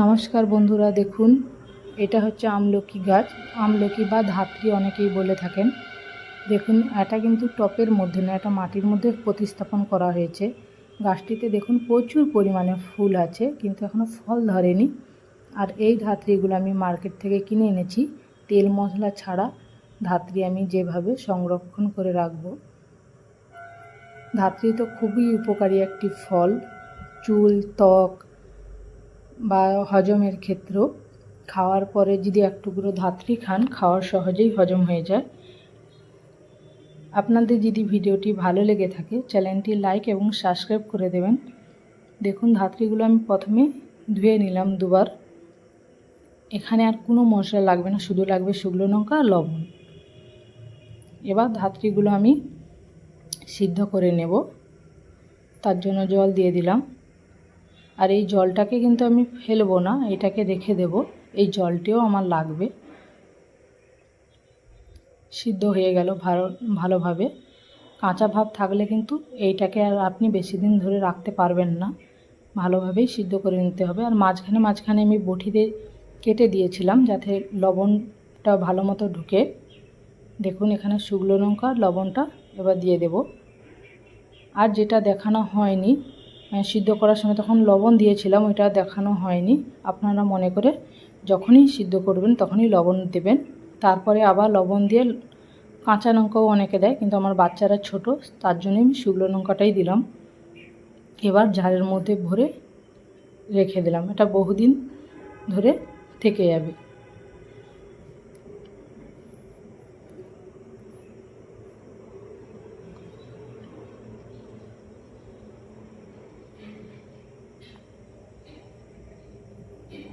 নমস্কার বন্ধুরা, দেখুন, এটা হচ্ছে আমলকি গাছ। আমলকি বা ধাত্রী অনেকেই বলে থাকেন। দেখুন, এটা কিন্তু টপের মধ্যে না এটা মাটির মধ্যে প্রতিস্থাপন করা হয়েছে। গাছটিতে দেখুন, প্রচুর পরিমাণে ফুল আছে, কিন্তু এখনও ফল ধরেনি। আর এই ধাত্রীগুলো আমি মার্কেট থেকে কিনে এনেছি। তেল মশলা ছাড়া ধাত্রী আমি যেভাবে সংরক্ষণ করে রাখব। ধাত্রী তো খুবই উপকারী একটি ফল। চুল, ত্বক বা হজমের ক্ষেত্রেও খাওয়ার পরে যদি এক টুকরো ধাত্রী খান খাওয়ার সহজেই হজম হয়ে যায়। আপনাদের যদি ভিডিওটি ভালো লেগে থাকে, চ্যানেলটি লাইক এবং সাবস্ক্রাইব করে দেবেন। দেখুন, ধাত্রিগুলো আমি প্রথমে ধুয়ে নিলাম দুবার। এখানে আর কোনো মশলা লাগবে না, শুধু লাগবে শুকনো লঙ্কা, লবণ। এবার ধাত্রিগুলো আমি সিদ্ধ করে নেব। তার জন্য জল দিয়ে দিলাম। আর এই জলটাকে কিন্তু আমি ফেলব না, এটাকে রেখে দেব। এই জলটিও আমার লাগবে। সিদ্ধ হয়ে গেল ভালো, ভালোভাবে। কাঁচা ভাব থাকলে কিন্তু এইটাকে আর আপনি বেশি দিন ধরে রাখতে পারবেন না। ভালোভাবেই সিদ্ধ করে নিতে হবে। আর মাঝখানে মাঝখানে আমি বটিতে কেটে দিয়েছিলাম যাতে লবণটা ভালো মতো ঢুকে। দেখুন এখানে শুকনো লঙ্কা, লবণটা এবার দিয়ে দেব। আর যেটা দেখানো হয়নি সিদ্ধ করার সময় তখন লবণ দিয়েছিলাম, ওইটা দেখানো হয়নি। আপনারা মনে করে যখনই সিদ্ধ করবেন তখনই লবণ দেবেন। তারপরে আবার লবণ দিয়ে কাঁচা লঙ্কাও অনেকে দেয়, কিন্তু আমার বাচ্চারা ছোট, তার জন্যই আমি শুকনো লঙ্কাটাই দিলাম। এবার ঝাড়ের মধ্যে ভরে রেখে দিলাম। এটা বহুদিন ধরে থেকে যাবে।